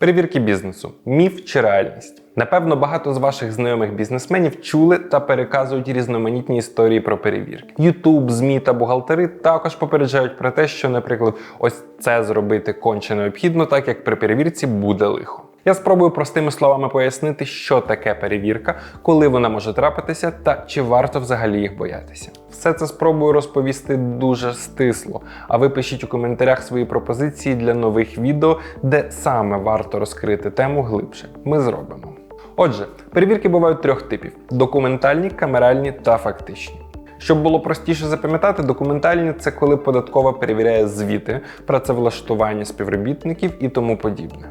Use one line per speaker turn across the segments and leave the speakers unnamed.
Перевірки бізнесу міф чи реальність. Напевно, багато з ваших знайомих бізнесменів чули та переказують різноманітні історії про перевірки. Ютуб, ЗМІ та бухгалтери також попереджають про те, що, наприклад, ось це зробити конче необхідно, так як при перевірці буде лихо. Я спробую простими словами пояснити, що таке перевірка, коли вона може трапитися, та чи варто взагалі їх боятися. Все це спробую розповісти дуже стисло. А ви пишіть у коментарях свої пропозиції для нових відео, де саме варто розкрити тему глибше. Ми зробимо. Отже, перевірки бувають трьох типів: документальні, камеральні та фактичні. Щоб було простіше запам'ятати, документальні це коли податкова перевіряє звіти, працевлаштування співробітників і тому подібне.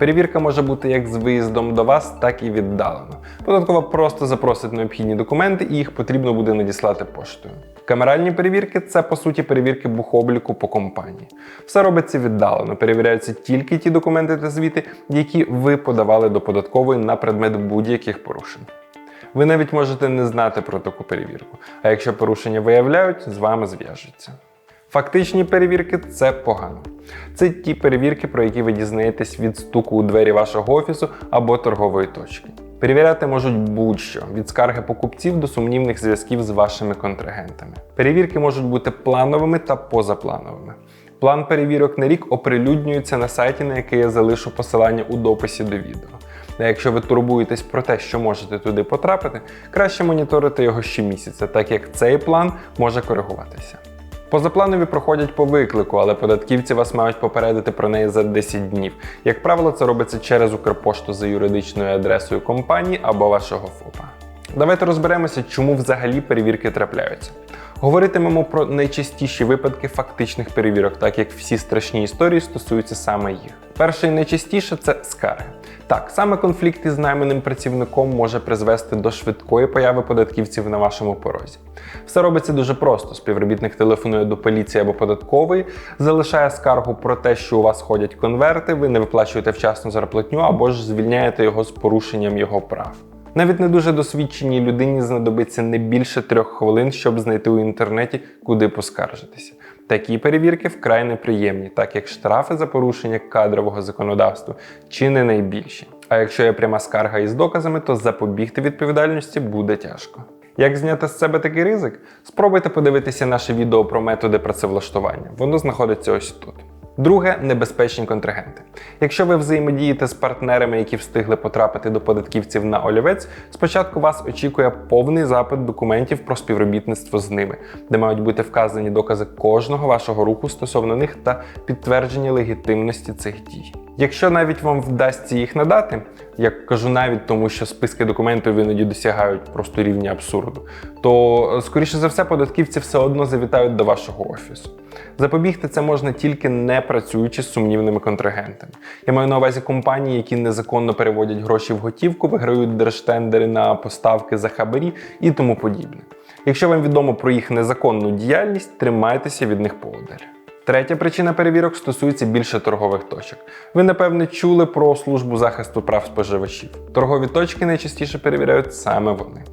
Перевірка може бути як з виїздом до вас, так і віддалено. Податкова просто запросить необхідні документи і їх потрібно буде надіслати поштою. Камеральні перевірки це по суті перевірки бухобліку по компанії. Все робиться віддалено, перевіряються тільки ті документи та звіти, які ви подавали до податкової на предмет будь-яких порушень. Ви навіть можете не знати про таку перевірку, а якщо порушення виявляють, з вами зв'яжуться. Фактичні перевірки це погано. Це ті перевірки, про які ви дізнаєтесь від стуку у двері вашого офісу або торгової точки. Перевіряти можуть будь-що від скарги покупців до сумнівних зв'язків з вашими контрагентами. Перевірки можуть бути плановими та позаплановими. План перевірок на рік оприлюднюється на сайті, на який я залишу посилання у дописі до відео. А якщо ви турбуєтесь про те, що можете туди потрапити, краще моніторити його щомісяця, так як цей план може коригуватися. Позапланові проходять по виклику, але податківці вас мають попередити про неї за 10 днів. Як правило, це робиться через Укрпошту за юридичною адресою компанії або вашого ФОПа. Давайте розберемося, чому взагалі перевірки трапляються. Говоритимемо про найчастіші випадки фактичних перевірок, так як всі страшні історії стосуються саме їх. Перше і найчастіше це скарги. Так, саме конфлікт із найманим працівником може призвести до швидкої появи податківців на вашому порозі. Все робиться дуже просто. Співробітник телефонує до поліції або податкової, залишає скаргу про те, що у вас ходять конверти, ви не виплачуєте вчасну зарплатню або ж звільняєте його з порушенням його прав. Навіть не дуже досвідченій людині знадобиться не більше трьох хвилин, щоб знайти у інтернеті, куди поскаржитися. Такі перевірки вкрай неприємні, так як штрафи за порушення кадрового законодавства чи не найбільші. А якщо є пряма скарга із доказами, то запобігти відповідальності буде тяжко. Як зняти з себе такий ризик? Спробуйте подивитися наше відео про методи працевлаштування. Воно знаходиться ось тут. Друге небезпечні контрагенти. Якщо ви взаємодієте з партнерами, які встигли потрапити до податківців на олівець, спочатку вас очікує повний запит документів про співробітництво з ними, де мають бути вказані докази кожного вашого руху стосовно них та підтвердження легітимності цих дій. Якщо навіть вам вдасться їх надати, як кажу навіть тому, що списки документів іноді досягають просто рівня абсурду, то скоріше за все податківці все одно завітають до вашого офісу. Запобігти це можна тільки не працюючи з сумнівними контрагентами. Я маю на увазі компанії, які незаконно переводять гроші в готівку, виграють держтендери на поставки за хабарі і тому подібне. Якщо вам відомо про їх незаконну діяльність, тримайтеся від них поодаль. Третя причина перевірок стосується більше торгових точок. Ви, напевне, чули про службу захисту прав споживачів. Торгові точки найчастіше перевіряють саме вони.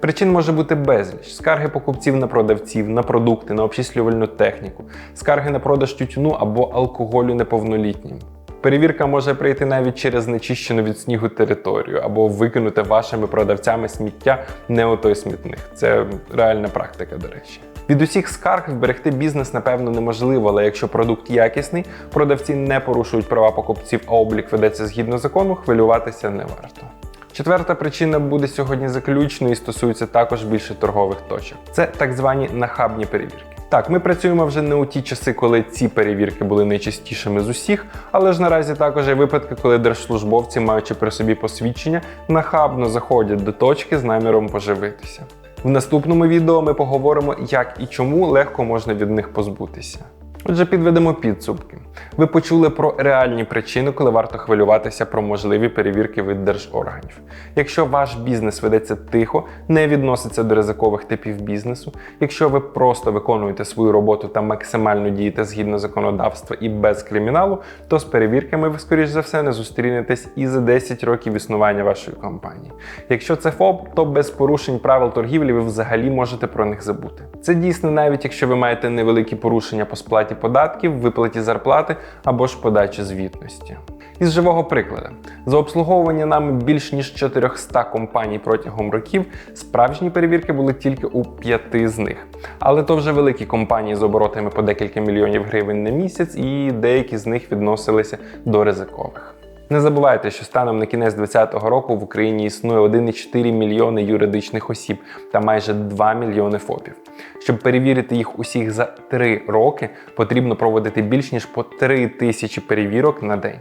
Причин може бути безліч: скарги покупців на продавців, на продукти, на обчислювальну техніку, скарги на продаж тютюну або алкоголю неповнолітнім. Перевірка може прийти навіть через нечищену від снігу територію або викинути вашими продавцями сміття не у той смітник. Це реальна практика, до речі. Від усіх скарг вберегти бізнес, напевно, неможливо, але якщо продукт якісний, продавці не порушують права покупців, а облік ведеться згідно закону, хвилюватися не варто. Четверта причина буде сьогодні заключною і стосується також більше торгових точок. Це так звані нахабні перевірки. Так, ми працюємо вже не у ті часи, коли ці перевірки були найчастішими з усіх, але ж наразі також є випадки, коли держслужбовці, маючи при собі посвідчення, нахабно заходять до точки з наміром поживитися. В наступному відео ми поговоримо, як і чому легко можна від них позбутися. Отже, підведемо підсумки. Ви почули про реальні причини, коли варто хвилюватися про можливі перевірки від держорганів. Якщо ваш бізнес ведеться тихо, не відноситься до ризикових типів бізнесу, якщо ви просто виконуєте свою роботу та максимально дієте згідно законодавства і без криміналу, то з перевірками ви, скоріш за все, не зустрінетесь і за 10 років існування вашої компанії. Якщо це ФОП, то без порушень правил торгівлі ви взагалі можете про них забути. Це дійсно навіть якщо ви маєте невеликі порушення по сплаті сплаті податків, виплаті зарплати або ж подачі звітності. Із живого прикладу, за обслуговування нами більш ніж 400 компаній протягом років, справжні перевірки були тільки у п'яти з них. Але то вже великі компанії з оборотами по декілька мільйонів гривень на місяць, і деякі з них відносилися до ризикових. Не забувайте, що станом на кінець 2020 року в Україні існує 1,4 мільйони юридичних осіб та майже 2 мільйони ФОПів. Щоб перевірити їх усіх за 3 роки, потрібно проводити більш ніж по 3 тисячі перевірок на день.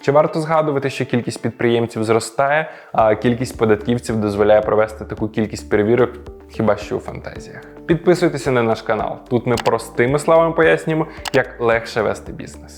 Чи варто згадувати, що кількість підприємців зростає, а кількість податківців дозволяє провести таку кількість перевірок хіба що у фантазіях? Підписуйтеся на наш канал. Тут ми простими словами пояснюємо, як легше вести бізнес.